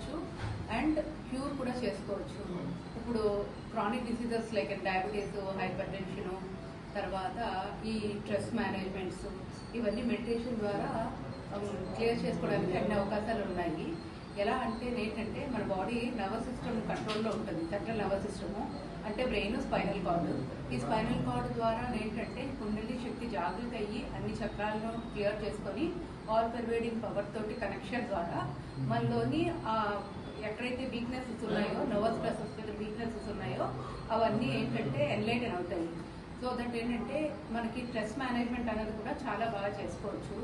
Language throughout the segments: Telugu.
చేసుకోవచ్చు. అండ్ క్యూర్ కూడా చేసుకోవచ్చు. ఇప్పుడు chronic diseases like diabetes hypertension తర్వాత ఈ స్ట్రెస్ మేనేజ్మెంట్స్ ఇవన్నీ మెడిటేషన్ ద్వారా um, క్లియర్ చేసుకోవడానికి అన్ని అవకాశాలు ఉన్నాయి. ఎలా అంటే ఏంటంటే మన బాడీ నర్వస్ సిస్టమ్ కంట్రోల్లో ఉంటుంది. సెంట్రల్ నర్వస్ సిస్టము అంటే బ్రెయిన్ స్పైనల్ కార్డ్. ఈ స్పైనల్ కార్డ్ ద్వారా ఏంటంటే కుండలి శక్తి జాగృతి అయ్యి అన్ని చక్రాలను క్లియర్ చేసుకొని ఆల్ పర్వేడింగ్ పవర్ తోటి కనెక్షన్ ద్వారా మనలోని ఆ ఎక్కడైతే వీక్నెసెస్ ఉన్నాయో నర్వస్ ప్రాసెస్ వీక్నెసెస్ ఉన్నాయో అవన్నీ ఏంటంటే ఎన్లైటన్ అవుతాయి. సో దట్ ఏంటంటే మనకి స్ట్రెస్ మేనేజ్మెంట్ అనేది కూడా చాలా బాగా చేసుకోవచ్చు.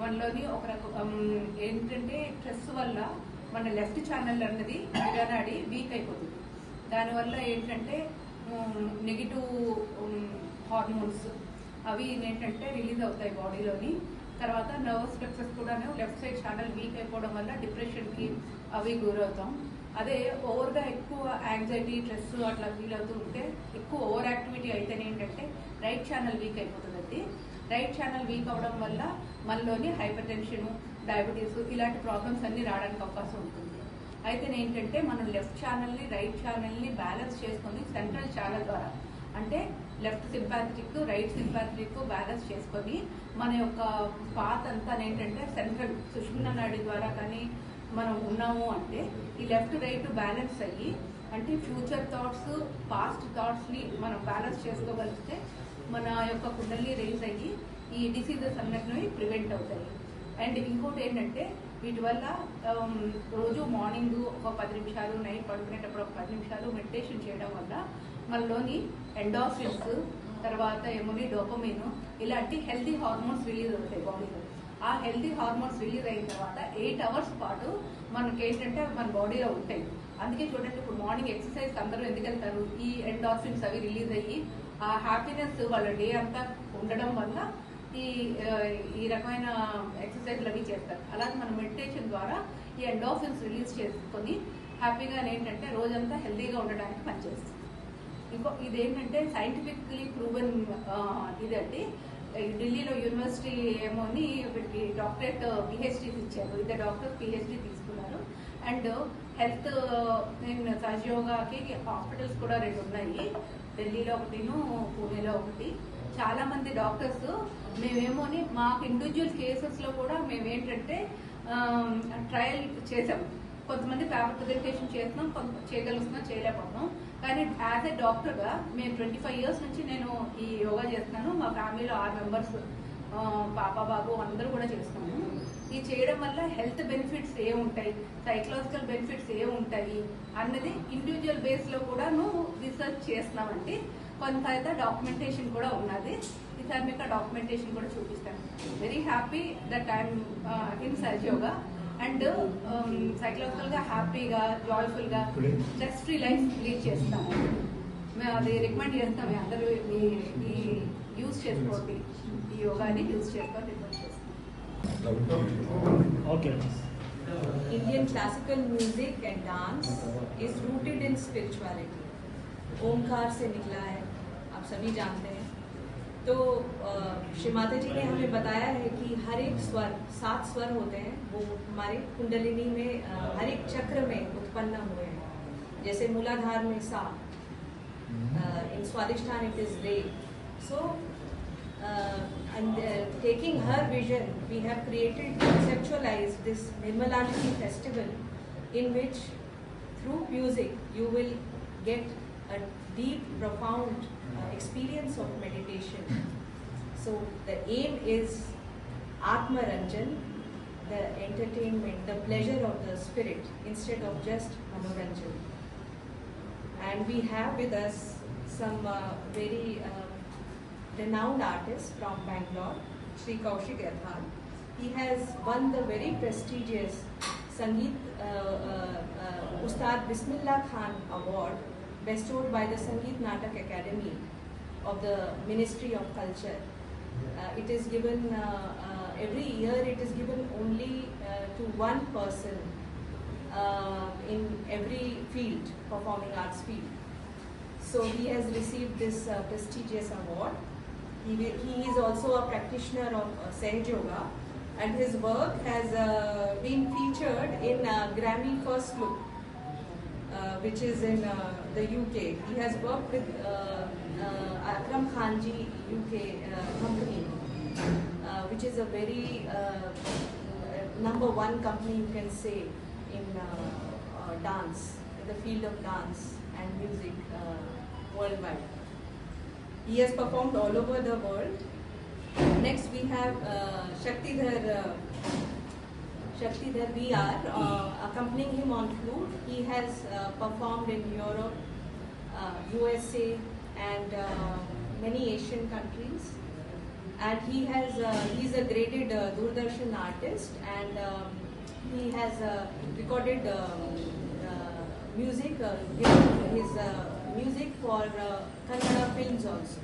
మనలోని ఒక రకం ఏంటంటే స్ట్రెస్ వల్ల మన లెఫ్ట్ ఛానల్ అన్నది విడనాడి వీక్ అయిపోతుంది. దానివల్ల ఏంటంటే నెగిటివ్ హార్మోన్స్ అవి ఏంటంటే రిలీజ్ అవుతాయి బాడీలోని తర్వాత నర్వస్ ఫ్లెక్సెస్ కూడా లెఫ్ట్ సైడ్ ఛానల్ వీక్ అయిపోవడం వల్ల డిప్రెషన్కి అవి గురవుతాం. అదే ఓవర్గా ఎక్కువ యాంగ్జైటీ స్ట్రెస్ అట్లా ఫీల్ అవుతూ ఉంటే ఎక్కువ ఓవర్ యాక్టివిటీ అయితేనే ఏంటంటే రైట్ ఛానల్ వీక్ అయిపోతుందండి. రైట్ ఛానల్ వీక్ అవడం వల్ల మనలోని హైపర్ టెన్షన్ డయాబెటీస్ ఇలాంటి ప్రాబ్లమ్స్ అన్ని రావడానికి అవకాశం ఉంటుంది. అయితే ఏంటంటే మనం లెఫ్ట్ ఛానల్ని రైట్ ఛానల్ని బ్యాలెన్స్ చేసుకొని సెంట్రల్ ఛానల్ ద్వారా అంటే left sympathetic right sympathetic balance చేసుకొని మన యొక్క పాత్ అంతా ఏంటంటే సెంట్రల్ సుష్మిన నాడి ద్వారా కానీ మనం ఉన్నాము అంటే ఈ లెఫ్ట్ రైట్ బ్యాలెన్స్ అయ్యి అంటే ఫ్యూచర్ థాట్స్ పాస్ట్ థాట్స్ని మనం బ్యాలెన్స్ చేసుకోగలిగితే మన యొక్క కుండల్ని రేజ్ అయ్యి ఈ డిసీజెస్ అన్నిటిని ప్రివెంట్ అవుతాయి. అండ్ ఇంకోటి ఏంటంటే వీటి వల్ల రోజు మార్నింగ్ ఒక పది నిమిషాలు నైట్ పడుకునేటప్పుడు ఒక పది నిమిషాలు మెడిటేషన్ చేయడం వల్ల మనలోని ఎండాఫిన్స్ తర్వాత ఏమోని డోపమిన్ ఇలాంటి హెల్తీ హార్మోన్స్ రిలీజ్ అవుతాయి బాడీలో ఆ హెల్తీ హార్మోన్స్ రిలీజ్ అయిన తర్వాత ఎయిట్ అవర్స్ పాటు మనకి ఏంటంటే మన బాడీలో ఉంటాయి. అందుకే చూడండి ఇప్పుడు మార్నింగ్ ఎక్సర్సైజ్ అందరూ ఎందుకు వెళ్తారు ఈ ఎండార్ఫిన్స్ అవి రిలీజ్ అయ్యి ఆ హ్యాపీనెస్ వాళ్ళ డే అంతా ఉండడం వల్ల ఈ ఈ రకమైన ఎక్సర్సైజ్లు అవి చేస్తారు. అలాగే మన మెడిటేషన్ ద్వారా ఈ ఎండోఫిన్స్ రిలీజ్ చేసుకొని హ్యాపీగా ఏంటంటే రోజంతా హెల్తీగా ఉండడానికి పనిచేస్తుంది. ఇంకో ఇదేంటంటే సైంటిఫిక్లీ ప్రూవెన్ ఇదండి. ఢిల్లీలో యూనివర్సిటీ ఏమోని వీటికి డాక్టరేట్ పిహెచ్డి ఇచ్చారు. ఇద్దరు డాక్టర్ పిహెచ్డి తీసుకున్నారు. అండ్ హెల్త్ నేను సహజయోగాకి హాస్పిటల్స్ కూడా రెండు ఉన్నాయి. ఢిల్లీలో ఒకటిను పూణేలో ఒకటి. చాలా మంది డాక్టర్స్ మేమేమోని మాకు ఇండివిజువల్ కేసెస్లో కూడా మేమేంటంటే ట్రయల్ చేసాం. కొంతమంది పేపర్ ప్రజెంటేషన్ చేస్తున్నాం కొంత చేయగలుగుతున్నాం చేయలేకపోతున్నాం. కానీ యాజ్ ఏ డాక్టర్గా మేము ట్వంటీ ఫైవ్ ఇయర్స్ నుంచి నేను ఈ యోగా చేస్తున్నాను. మా ఫ్యామిలీలో ఆరు మెంబర్స్ పాప బాబు అందరూ కూడా చేస్తున్నాము. ఇది చేయడం వల్ల హెల్త్ బెనిఫిట్స్ ఏముంటాయి ఉంటాయి సైకలాజికల్ బెనిఫిట్స్ ఏముంటాయి ఉంటాయి అన్నది ఇండివిజువల్ బేస్లో కూడాను రీసెర్చ్ చేస్తున్నామండి. కొంత అయితే డాక్యుమెంటేషన్ కూడా ఉన్నది. ఈసారి మీకు ఆ డాక్యుమెంటేషన్ కూడా చూపిస్తాను. Very happy that I'm in surge yoga and సైకలాజికల్గా హ్యాపీగా జాయ్ఫుల్గా స్ట్రెస్ ఫ్రీ లైఫ్ లీడ్ చేస్తాము మేము అది రికమెండ్ చేస్తాం మీ అందరూ ఈ ఈ యూజ్ చేసుకోండి. ఈ యోగాని యూజ్ చేసుకోండి. రికమెండ్ చేస్తాం Indian classical music and dance is rooted in spirituality. ओंकार से निकला है, आप सभी जानते हैं। तो श्री माता जी ने हमें बताया है कि हर एक स्वर, सात स्वर होते हैं, वो हमारे कुंडलिनी में हर एक चक्र में उत्पन्न हुए हैं। जैसे मूलाधार में सा इन Swadhisthana it is ray so taking her vision we have created conceptualize this Nirmalashtami festival in which through music you will get a deep, profound uh, experience of meditation. So the aim is Atma Ranjan, the entertainment, the pleasure of the spirit instead of just Manoranjan and we have with us some uh, very uh, renowned artists from Bangalore, Sri Kaushik. He has won the very prestigious Sangeet uh, uh, uh, Ustad Bismillah Khan Award bestowed by the Sangeet Natak Academy of the Ministry of Culture. Uh, it is given uh, uh, every year. It is given only uh, to one person uh, in every field, performing arts field. So he has received this prestigious award. He, he is also a practitioner of Sahaj Yoga and his work has been featured in Grammy First Look, which is in uh, the UK. He has worked with uh, uh, Akram Khanji UK uh, company, uh, which is a very uh, number one company you can say in uh, uh, dance, in the field of dance and music uh, worldwide. He has performed all over the world. Next we have uh, Shaktidhar. Uh, Shaktidhar VR, uh, him on flute. He has uh, performed in Europe, uh, USA, and uh, many Asian countries. And he has uh, he's a graded uh, Doordarshan artist, and um, he has uh, recorded uh, music, uh, his uh, music for uh, Kannada films also.